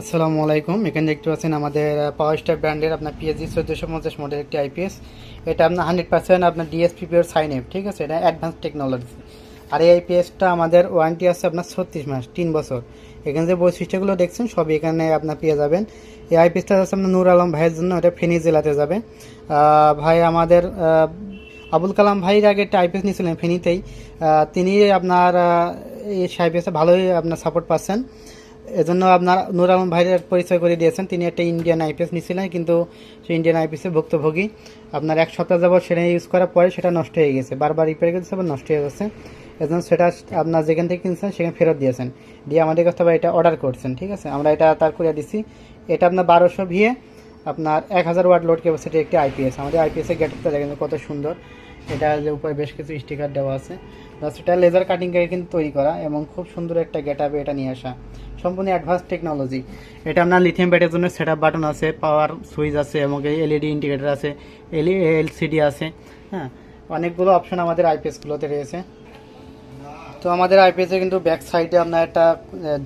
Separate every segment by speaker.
Speaker 1: আসসালামু আলাইকুম। এখানে দেখতে পাচ্ছেন আমাদের পাওয়ার স্টার ব্র্যান্ডের আপনার পিএসজি চোদ্দোশো পঞ্চাশ মডেল একটি আইপিএস এটা আপনার হান্ড্রেড পার্সেন্ট আপনার ডিএসপি পিওর সাইন এফ ঠিক আছে? এটা অ্যাডভান্স টেকনোলজি আর এই আইপিএসটা আমাদের ওয়ারেন্টি আছে আপনার ছত্রিশ মাস, তিন বছর। এখানে যে বৈশিষ্ট্যগুলো দেখছেন, সবই এখানে আপনার পেয়ে যাবেন। এই আইপিএসটা আছে আপনার নূর আলম ভাইয়ের জন্য, এটা ফেনী জেলাতে যাবে। ভাই আমাদের আবুল কালাম ভাইয়ের আগে একটা আইপিএস নিয়েছিলেন ফেনীতেই। তিনি আপনার এই আইপিএসে ভালোই আপনার সাপোর্ট পাচ্ছেন। এজন্য আপনার নুর আলম ভাইয়ের পরিচয় করে দিয়েছেন। তিনি একটা ইন্ডিয়ান আইপিএস নিয়েছিলেন, কিন্তু সেই ইন্ডিয়ান আইপিএসের ভুক্তভোগী। আপনার এক সপ্তাহ যাবত সেটা ইউজ করার পরে সেটা নষ্ট হয়ে গেছে, বারবার রিপেয়ার করতেছে আবার নষ্ট হয়ে যাচ্ছে। এজন্য সেটা আপনার যেখান থেকে কিনছেন, সেখানে ফেরত দিয়েছেন। দিয়ে আমাদের কাছে আবার এটা অর্ডার করছেন, ঠিক আছে? আমরা এটা তার করে দিচ্ছি এটা আপনার বারোশো ভিয়ে আপনার এক হাজার ওয়াট লোড ক্যাপাসিটি একটি আইপিএস আমাদের আইপিএসের গেটআপটা দেখেন কত সুন্দর। এটা যে উপরে বেশ কিছু স্টিকার দেওয়া আছে। প্লাস এটা লেজার কাটিং করে কিন্তু তৈরি করা এবং খুব সুন্দর একটা গেট এটা নিয়ে আসা। সম্পূর্ণ অ্যাডভান্স টেকনোলজি এটা আপনার লিথিয়াম ব্যাটের জন্য সেট বাটন আছে পাওয়ার সুইচ আছে এবং এলইডি ইন্ডিকেটার আছে এলসিডি আছে হ্যাঁ। অনেকগুলো অপশন আমাদের আইপিএসগুলোতে রয়েছে। তো আমাদের আইপিএসে কিন্তু ব্যাক সাইডে আপনার একটা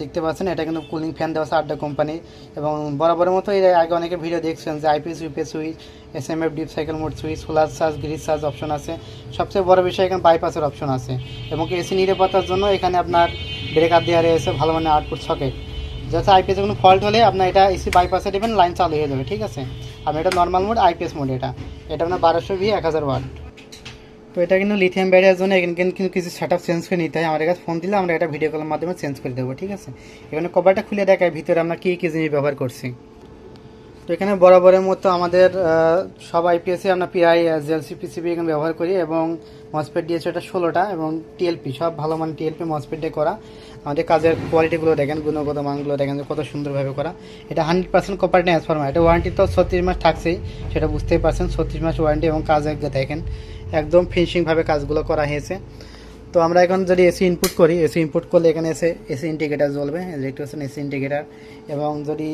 Speaker 1: দেখতে পাচ্ছেন, এটা কিন্তু কুলিং ফ্যান দেওয়া আছে আড্ডা কোম্পানি এবং বরাবরের মতো এর আগে অনেকে ভিডিও দেখছেন যে IPS UPS switch S M F deep cycle mode switch solar charge grid charge option আছে। সবচেয়ে বড় বিষয় এখানে বাইপাসের অপশন আছে এবং এসি নিরাপত্তার জন্য এখানে আপনার ব্রেকার দেওয়া রয়েছে ভালো মানে আউটপুট সকেট যাতে আইপিএস কোনো ফল্ট হলে আপনার এটা এসি বাইপাসে দেবেন লাইন চালু হয়ে যাবে, ঠিক আছে? আমি এটা নর্মাল মোড আইপিএস মোড এটা। এটা আপনার বারোশো ভি এক হাজার ওয়াট তো এটা কিন্তু লিথিয়াম ব্যাটারির জন্য এখানে কিন্তু কিছু সেট আপ চেঞ্জ করে নিতে হয়। আমাদের কাছে ফোন দিলে আমরা এটা ভিডিও কলের মাধ্যমে চেঞ্জ করে দেবো, ঠিক আছে? এখানে কভারটা খুলে দেখায় ভিতরে আমরা কী কী জিনিস ব্যবহার করছি। তো এখানে বরাবরের মতো আমাদের সব আইপিএসে আমরা পিআই জেলসি পিসিবি এখানে ব্যবহার করি এবং মসপেট দিয়েছে এটা ষোলোটা এবং টিএলপি সব ভালো মান টিএলপি মসপেট দিয়ে করা। আমাদের কাজের কোয়ালিটিগুলো দেখেন, গুণগত মানগুলো দেখেন যে কত সুন্দরভাবে করা। এটা হান্ড্রেড পার্সেন্ট কপার ট্রান্সফার্মার এটা ওয়ারেন্টি তো ছত্রিশ মাস থাকছেই, সেটা বুঝতেই পারছেন, ছত্রিশ মাস ওয়ারেন্টি এবং কাজ একদম দেখেন। একদম ফিনিশিংভাবে কাজগুলো করা হয়েছে। তো আমরা এখন যদি এসি ইনপুট করি এসি ইনপুট করলে এখানে এসে এসি ইন্ডিকেটার জ্বলবে দেখতে এসি ইন্ডিকেটার এবং যদি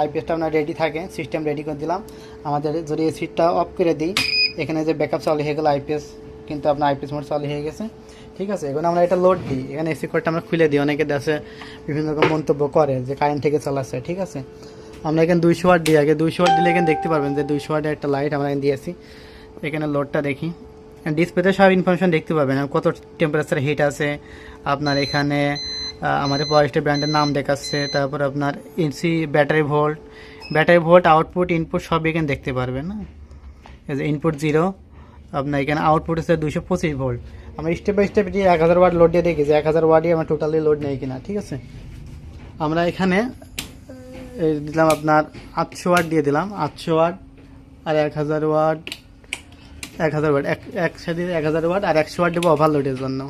Speaker 1: আইপিএসটা আপনার রেডি থাকে সিস্টেম রেডি করে দিলাম, আমাদের যদি এসিটা অফ করে দিই, এখানে যে ব্যাকআপ চালু হয়ে গেল আইপিএস কিন্তু আপনার আইপিএস মোড চালু হয়ে গেছে। ঠিক আছে, এখন আমরা এটা লোড দিই। এখানে এসি কোডটা আমরা খুলে দিই, অনেকে দেশে বিভিন্ন রকম মন্তব্য করে যে কারেন্ট থেকে চালাচ্ছে, ঠিক আছে? আমরা এখানে দুইশো ওয়াট দিই। আগে দুইশো ওয়াট দিলে এখানে দেখতে পারবেন যে দুইশো ওয়াটের একটা লাইট আমরা এখানে দিয়েছি এখানে লোডটা দেখি। ডিসপ্লেতে সব ইনফরমেশন দেখতে পাবেন। কত টেম্পারেচার হিট আছে, আপনার এখানে আমাদের পয়েস্টের ব্র্যান্ডের নাম দেখাচ্ছে, তারপর আপনার AC battery volt battery volt output input সব এখানে দেখতে পারবেন না ইনপুট জিরো আপনার এখানে আউটপুট হচ্ছে দুশো পঁচিশ ভোল্ট আমরা স্টেপ বাই স্টেপ এক হাজার ওয়াট লোড দিয়ে দেখেছি এক হাজার ওয়াটই আমার টোটালি লোড নেই কিনা, ঠিক আছে? আমরা এখানে দিলাম আপনার আটশো ওয়াট দিয়ে দিলাম, আটশো ওয়াট আর এক হাজার ওয়াট এক হাজার এক একসাথে এক হাজার আর একশো জন্য।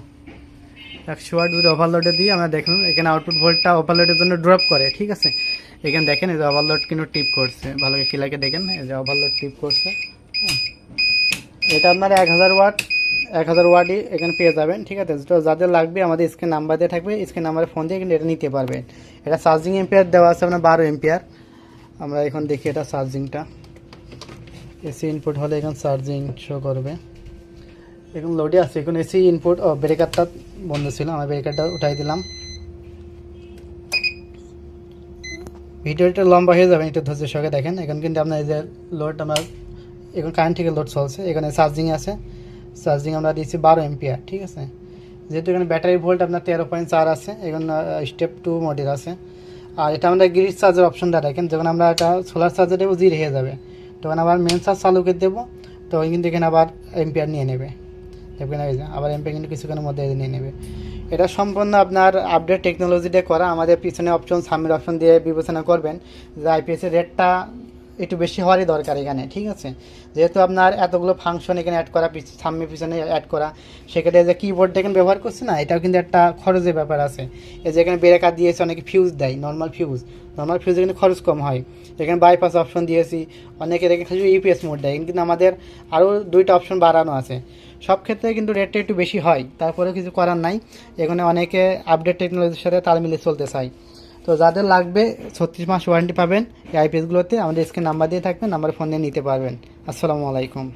Speaker 1: একশো ওভারলোডে আমরা দেখুন, এখানে আউটপুট ওভারলোডের জন্য ড্রপ করে, ঠিক আছে? এখানে দেখেন এই যে ওভারলোড কিন্তু করছে। ভালো এই যে ওভারলোড করছে। এটা আপনার এক হাজার এক হাজার এখানে পেয়ে যাবেন, ঠিক আছে? তো যাদের লাগবে আমাদের স্ক্রিন নাম্বার দিয়ে থাকবে, স্ক্রিন নাম্বারে ফোন দিয়ে কিন্তু এটা নিতে পারবেন। এটা চার্জিং এম্পিয়ার দেওয়া আছে আপনার বারো এম্পিয়ার আমরা এখন দেখি এটা চার্জিংটা এসি ইনপুট হলে এখন চার্জিং শো করবে। এখন লোডে আছে। এখন এসি ইনপুট ও ব্রেকারটা বন্ধ ছিল। আমি ব্রেকারটা উঠাই দিলাম। ভিডিওটা লম্বা হয়ে যাবে, একটু ধৈর্য সঙ্গে দেখেন। এখন কিন্তু আপনার এই যে লোড আমরা, এখন কারেন্ট থেকে লোড চলছে। এখানে চার্জিং আছে। চার্জিং আমরা দিয়েছি বারো এমপিআর ঠিক আছে? যেহেতু এখানে ব্যাটারি ভোল্ট আপনার তেরো পয়েন্ট চার আছে, এখন স্টেপ টু মডেল আছে। আর এটা আমরা গ্রিড চার্জের অপশনটা দেখেন। যখন আমরা এটা সোলার চার্জার দেবো জিরো হয়ে যাবে। তখন আবার মেন চালু করে দেবো। তখন কিন্তু এখানে আবার এমপিআর নিয়ে নেবে। দেখবেন আবার এম্পিয়ার কিন্তু কিছুক্ষণের মধ্যে নিয়ে নেবে। এটা সম্পূর্ণ আপনার আপডেট টেকনোলজি দিয়ে করা। আমাদের পিছনে অপশন সামনের অপশন দিয়ে বিবেচনা করবেন। যে আইপিএসের রেটটা একটু বেশি হওয়ারই দরকার এখানে, ঠিক আছে? যেহেতু আপনার এতগুলো ফাংশন এখানে অ্যাড করা সামনে পিছনে অ্যাড করা, সেক্ষেত্রে যে কিবোর্ডটা এখানে ব্যবহার করছে না, এটাও কিন্তু একটা খরচের ব্যাপার আছে। এই যে এখানে ব্রেকার দিয়েছে, অনেকে ফিউজ দেয় নর্মাল ফিউজ নর্মাল ফিউজে কিন্তু খরচ কম হয়। এখানে বাইপাস অপশন দিয়েছি, অনেকে দেখে খালি ইউপিএস মোড দেয়, কিন্তু আমাদের আরও দুইটা অপশন বাড়ানো আছে। সব ক্ষেত্রে কিন্তু রেটটা একটু বেশি হয়, তারপরেও কিছু করার নাই। এখানে অনেকে আপডেট টেকনোলজির সাথে তাল মিলিয়ে চলতে চায়। তো যাদের লাগবে ছত্রিশ মাস ওয়ারেন্টি পাবেন এই আইপিএসগুলোতে আমাদের স্ক্রিন নাম্বার দিয়ে থাকবেন নাম্বারে ফোন দিয়ে নিতে পারবেন। আসসালামু আলাইকুম।